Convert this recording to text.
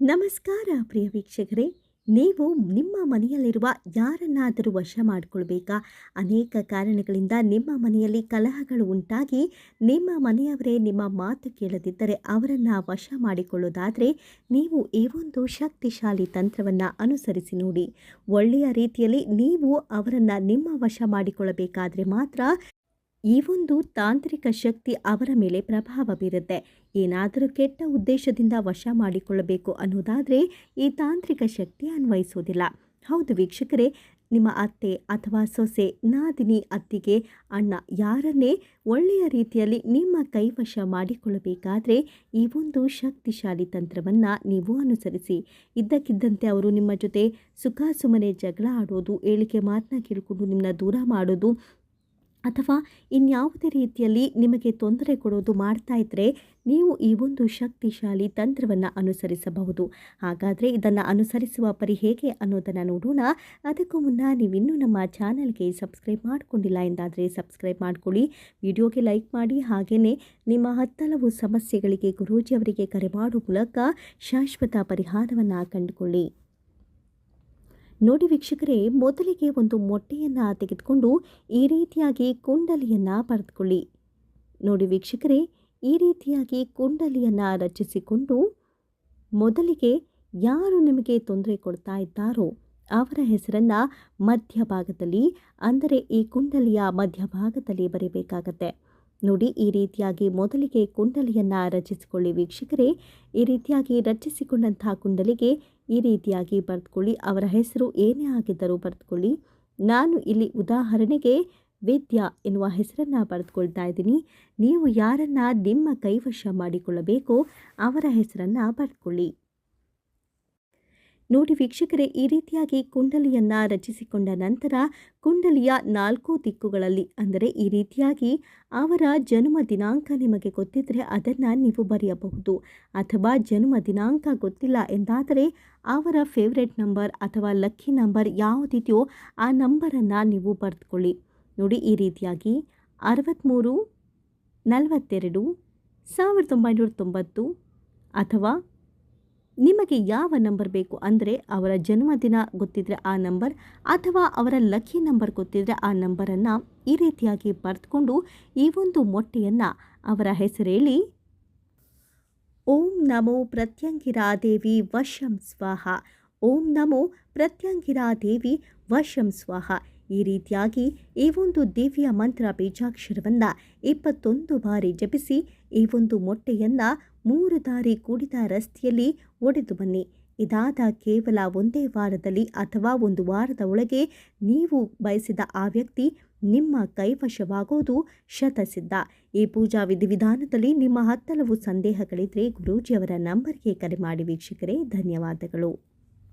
ನಮಸ್ಕಾರ ಪ್ರಿಯ ವೀಕ್ಷಕರೇ. ನೀವು ನಿಮ್ಮ ಮನೆಯಲ್ಲಿರುವ ಯಾರನ್ನಾದರೂ ವಶ ಮಾಡಿಕೊಳ್ಬೇಕಾ? ಅನೇಕ ಕಾರಣಗಳಿಂದ ನಿಮ್ಮ ಮನೆಯಲ್ಲಿ ಕಲಹಗಳು ಉಂಟಾಗಿ ನಿಮ್ಮ ಮನೆಯವರೇ ನಿಮ್ಮ ಮಾತು ಕೇಳದಿದ್ದರೆ ಅವರನ್ನು ವಶ ಮಾಡಿಕೊಳ್ಳೋದಾದರೆ ನೀವು ಈ ಒಂದು ಶಕ್ತಿಶಾಲಿ ತಂತ್ರವನ್ನು ಅನುಸರಿಸಿ ನೋಡಿ. ಒಳ್ಳೆಯ ರೀತಿಯಲ್ಲಿ ನೀವು ಅವರನ್ನು ನಿಮ್ಮ ವಶ ಮಾಡಿಕೊಳ್ಳಬೇಕಾದರೆ ಮಾತ್ರ ಈ ಒಂದು ತಾಂತ್ರಿಕ ಶಕ್ತಿ ಅವರ ಮೇಲೆ ಪ್ರಭಾವ ಬೀರುತ್ತೆ. ಏನಾದರೂ ಕೆಟ್ಟ ಉದ್ದೇಶದಿಂದ ವಶ ಮಾಡಿಕೊಳ್ಳಬೇಕು ಅನ್ನೋದಾದರೆ ಈ ತಾಂತ್ರಿಕ ಶಕ್ತಿ ಅನ್ವಯಿಸೋದಿಲ್ಲ. ಹೌದು ವೀಕ್ಷಕರೇ, ನಿಮ್ಮ ಅತ್ತೆ ಅಥವಾ ಸೊಸೆ, ನಾದಿನಿ, ಅತ್ತಿಗೆ, ಅಣ್ಣ ಯಾರನ್ನೇ ಒಳ್ಳೆಯ ರೀತಿಯಲ್ಲಿ ನಿಮ್ಮ ಕೈವಶ ಮಾಡಿಕೊಳ್ಳಬೇಕಾದ್ರೆ ಈ ಒಂದು ಶಕ್ತಿಶಾಲಿ ತಂತ್ರವನ್ನು ನೀವು ಅನುಸರಿಸಿ. ಇದ್ದಕ್ಕಿದ್ದಂತೆ ಅವರು ನಿಮ್ಮ ಜೊತೆ ಸುಖ ಸುಮ್ಮನೆ ಜಗಳ ಆಡೋದು, ಹೇಳಿಕೆ ಮಾತನ್ನ ಕೇಳಿಕೊಂಡು ನಿಮ್ಮನ್ನ ದೂರ ಮಾಡೋದು ಅಥವಾ ಇನ್ಯಾವುದೇ ರೀತಿಯಲ್ಲಿ ನಿಮಗೆ ತೊಂದರೆ ಕೊಡೋದು ಮಾಡ್ತಾ ಇದ್ದರೆ ನೀವು ಈ ಒಂದು ಶಕ್ತಿಶಾಲಿ ತಂತ್ರವನ್ನು ಅನುಸರಿಸಬಹುದು. ಹಾಗಾದರೆ ಇದನ್ನು ಅನುಸರಿಸುವ ಪರಿ ಹೇಗೆ ಅನ್ನೋದನ್ನು ನೋಡೋಣ. ಅದಕ್ಕೂ ಮುನ್ನ ನೀವಿನ್ನೂ ನಮ್ಮ ಚಾನಲ್ಗೆ ಸಬ್ಸ್ಕ್ರೈಬ್ ಮಾಡಿಕೊಂಡಿಲ್ಲ ಎಂದಾದರೆ ಸಬ್ಸ್ಕ್ರೈಬ್ ಮಾಡಿಕೊಳ್ಳಿ. ವಿಡಿಯೋಗೆ ಲೈಕ್ ಮಾಡಿ. ಹಾಗೆಯೇ ನಿಮ್ಮ ಹತ್ತಲವು ಸಮಸ್ಯೆಗಳಿಗೆ ಗುರೂಜಿಯವರಿಗೆ ಕರೆ ಮಾಡುವ ಮೂಲಕ ಶಾಶ್ವತ ಪರಿಹಾರವನ್ನು ಕಂಡುಕೊಳ್ಳಿ. ನೋಡಿ ವೀಕ್ಷಕರೇ, ಮೊದಲಿಗೆ ಒಂದು ಮೊಟ್ಟೆಯನ್ನು ತೆಗೆದುಕೊಂಡು ಈ ರೀತಿಯಾಗಿ ಕುಂಡಲಿಯನ್ನು ಬರೆದುಕೊಳ್ಳಿ ನೋಡಿ ವೀಕ್ಷಕರೇ, ಈ ರೀತಿಯಾಗಿ ಕುಂಡಲಿಯನ್ನು ರಚಿಸಿಕೊಂಡು ಮೊದಲಿಗೆ ಯಾರು ನಿಮಗೆ ತೊಂದರೆ ಕೊಡ್ತಾ ಇದ್ದಾರೋ ಅವರ ಹೆಸರನ್ನು ಮಧ್ಯಭಾಗದಲ್ಲಿ, ಅಂದರೆ ಈ ಕುಂಡಲಿಯ ಮಧ್ಯಭಾಗದಲ್ಲಿ ಬರೀಬೇಕಾಗತ್ತೆ. ನೋಡಿ ಈ ರೀತಿಯಾಗಿ ಮೊದಲಿಗೆ ಕುಂಡಲಿಯನ್ನು ರಚಿಸಿಕೊಳ್ಳಿ ವೀಕ್ಷಕರೇ. ಈ ರೀತಿಯಾಗಿ ರಚಿಸಿಕೊಂಡಂತಹ ಕುಂಡಲಿಗೆ ಈ ರೀತಿಯಾಗಿ ಬರೆದುಕೊಳ್ಳಿ. ಅವರ ಹೆಸರು ಏನೇ ಆಗಿದ್ದರೂ ಬರೆದುಕೊಳ್ಳಿ. ನಾನು ಇಲ್ಲಿ ಉದಾಹರಣೆಗೆ ವಿದ್ಯಾ ಎನ್ನುವ ಹೆಸರನ್ನು ಬರೆದುಕೊಳ್ತಾ ಇದ್ದೀನಿ. ನೀವು ಯಾರನ್ನು ನಿಮ್ಮ ಕೈವಶ ಮಾಡಿಕೊಳ್ಳಬೇಕೋ ಅವರ ಹೆಸರನ್ನು ಬರೆದುಕೊಳ್ಳಿ. ನೋಡಿ ವೀಕ್ಷಕರೇ, ಈ ರೀತಿಯಾಗಿ ಕುಂಡಲಿಯನ್ನು ರಚಿಸಿಕೊಂಡ ನಂತರ ಕುಂಡಲಿಯ ನಾಲ್ಕು ದಿಕ್ಕುಗಳಲ್ಲಿ, ಅಂದರೆ ಈ ರೀತಿಯಾಗಿ ಅವರ ಜನ್ಮ ದಿನಾಂಕ ನಿಮಗೆ ಗೊತ್ತಿದ್ದರೆ ಅದನ್ನು ನೀವು ಬರೆಯಬಹುದು. ಅಥವಾ ಜನ್ಮ ದಿನಾಂಕ ಗೊತ್ತಿಲ್ಲ ಎಂದಾದರೆ ಅವರ ಫೇವ್ರೆಟ್ ನಂಬರ್ ಅಥವಾ ಲಕ್ಕಿ ನಂಬರ್ ಯಾವುದಿದೆಯೋ ಆ ನಂಬರನ್ನು ನೀವು ಬರೆದುಕೊಳ್ಳಿ. ನೋಡಿ ಈ ರೀತಿಯಾಗಿ ಅರವತ್ತ್ಮೂರು ನಲವತ್ತೆರಡು, ಸಾವಿರದ ಒಂಬೈನೂರ ತೊಂಬತ್ತು ಅಥವಾ ನಿಮಗೆ ಯಾವ ನಂಬರ್ ಬೇಕು ಅಂದರೆ ಅವರ ಜನ್ಮದಿನ ಗೊತ್ತಿದ್ದರೆ ಆ ನಂಬರ್ ಅಥವಾ ಅವರ ಲಕ್ಕಿ ನಂಬರ್ ಗೊತ್ತಿದ್ದರೆ ಆ ನಂಬರನ್ನು ಈ ರೀತಿಯಾಗಿ ಬರೆದುಕೊಂಡು ಈ ಒಂದು ಮೊಟ್ಟೆಯನ್ನು ಅವರ ಹೆಸರೇಳಿ. ಓಂ ನಮೋ ಪ್ರತ್ಯಂಗಿರಾ ದೇವಿ ವಶಂ ಸ್ವಾಹ. ಓಂ ನಮೋ ಪ್ರತ್ಯಂಗಿರಾದೇವಿ ವಶಂ ಸ್ವಾಹ. ಈ ರೀತಿಯಾಗಿ ಈ ಒಂದು ದಿವ್ಯ ಮಂತ್ರ ಬೀಜಾಕ್ಷರವನ್ನು ಇಪ್ಪತ್ತೊಂದು ಬಾರಿ ಜಪಿಸಿ ಈ ಒಂದು ಮೊಟ್ಟೆಯನ್ನು ಮೂರು ದಾರಿ ಕೂಡಿದ ರಸ್ತೆಯಲ್ಲಿ ಒಡೆದು ಬನ್ನಿ. ಇದಾದ ಕೇವಲ ಒಂದೇ ವಾರದಲ್ಲಿ ಅಥವಾ ಒಂದು ವಾರದ ಒಳಗೆ ನೀವು ಬಯಸಿದ ಆ ವ್ಯಕ್ತಿ ನಿಮ್ಮ ಕೈವಶವಾಗೋದು ಶತಸಿದ್ಧ. ಈ ಪೂಜಾ ವಿಧಿವಿಧಾನದಲ್ಲಿ ನಿಮ್ಮ ಹತ್ತಲವು ಸಂದೇಹಗಳಿದ್ದರೆ ಗುರೂಜಿಯವರ ನಂಬರ್ಗೆ ಕರೆ ಮಾಡಿ ವೀಕ್ಷಕರೇ, ಧನ್ಯವಾದಗಳು.